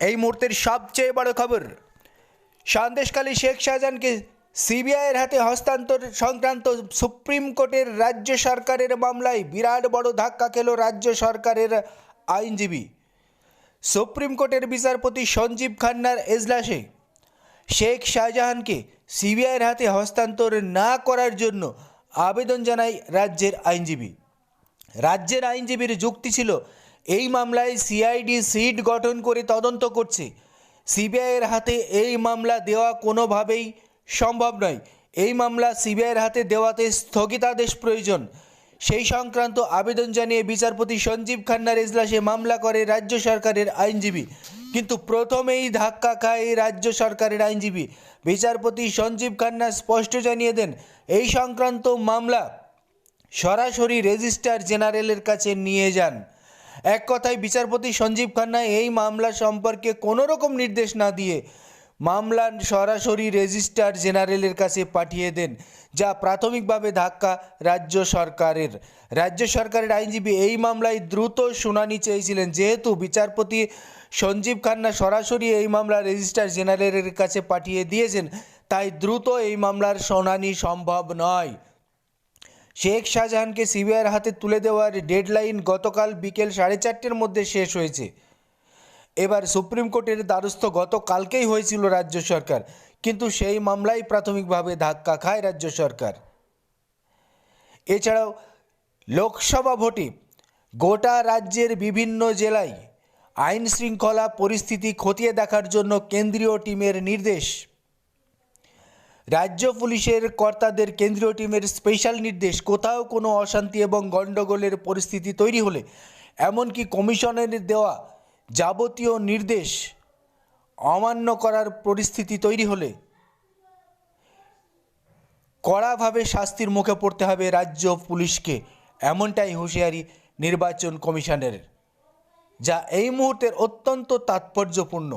এই মুহূর্তের সবচেয়ে বড় খবর সন্দেশকালী শেখ শাহজাহানকে সিবিআইয়ের হাতে হস্তান্তর সংক্রান্ত সুপ্রিম কোর্টের রাজ্য সরকারের মামলায় বিরাট বড় ধাক্কা খেল রাজ্য সরকারের আইনজীবী। সুপ্রিম কোর্টের বিচারপতি সঞ্জীব খান্নার এজলাসে শেখ শাহজাহানকে সিবিআইয়ের হাতে হস্তান্তর না করার জন্য আবেদন জানায় রাজ্যের আইনজীবী। রাজ্যের আইনজীবীর যুক্তি ছিল এই মামলায় সিআইডি সিট গঠন করে তদন্ত করছে। সিবিআইয়ের হাতে এই মামলা দেওয়া কোনোভাবেই সম্ভব নয়। এই মামলা সিবিআইয়ের হাতে দেওয়াতে স্থগিতাদেশ প্রয়োজন। সেই সংক্রান্ত আবেদন জানিয়ে বিচারপতি সঞ্জীব খান্নার এজলাসে মামলা করে রাজ্য সরকারের আইনজীবী। কিন্তু প্রথমেই ধাক্কা খায় রাজ্য সরকারের আইনজীবী। বিচারপতি সঞ্জীব খান্না স্পষ্ট জানিয়ে দেন, এই সংক্রান্ত মামলা সরাসরি রেজিস্ট্রার জেনারেলের কাছে নিয়ে যান। এক কথায় বিচারপতি সঞ্জীব খান্না এই মামলা সম্পর্কে কোনো রকম নির্দেশ না দিয়ে মামলা সরাসরি রেজিস্ট্রার জেনারেলের কাছে পাঠিয়ে দেন, যা প্রাথমিকভাবে ধাক্কা রাজ্য সরকারের। রাজ্য সরকারের আইনজীবী এই মামলায় দ্রুত শুনানি চেয়েছিলেন, যেহেতু বিচারপতি সঞ্জীব খান্না সরাসরি এই মামলা রেজিস্ট্রার জেনারেলের কাছে পাঠিয়ে দিয়েছেন, তাই দ্রুত এই মামলার শুনানি সম্ভব নয়। শেখ শাহজাহানকে সিবিআইয়ের হাতে তুলে দেওয়ার ডেডলাইন গতকাল বিকেল সাড়ে চারটের মধ্যে শেষ হয়েছে। এবার সুপ্রিম কোর্টের দ্বারস্থ গতকালকেই হয়েছিল রাজ্য সরকার, কিন্তু সেই মামলায় প্রাথমিকভাবে ধাক্কা খায় রাজ্য সরকার। এছাড়াও লোকসভা ভোটে গোটা রাজ্যের বিভিন্ন জেলায় আইন শৃঙ্খলা পরিস্থিতি খতিয়ে দেখার জন্য কেন্দ্রীয় টিমের নির্দেশ। রাজ্য পুলিশের কর্তাদের কেন্দ্রীয় টিমের স্পেশাল নির্দেশ, কোথাও কোনো অশান্তি এবং গণ্ডগোলের পরিস্থিতি তৈরি হলে, এমনকি কমিশনের দেওয়া যাবতীয় নির্দেশ অমান্য করার পরিস্থিতি তৈরি হলে, কড়াভাবে শাস্তির মুখে পড়তে হবে রাজ্য পুলিশকে, এমনটাই হুঁশিয়ারি নির্বাচন কমিশনের, যা এই মুহূর্তের অত্যন্ত তাৎপর্যপূর্ণ।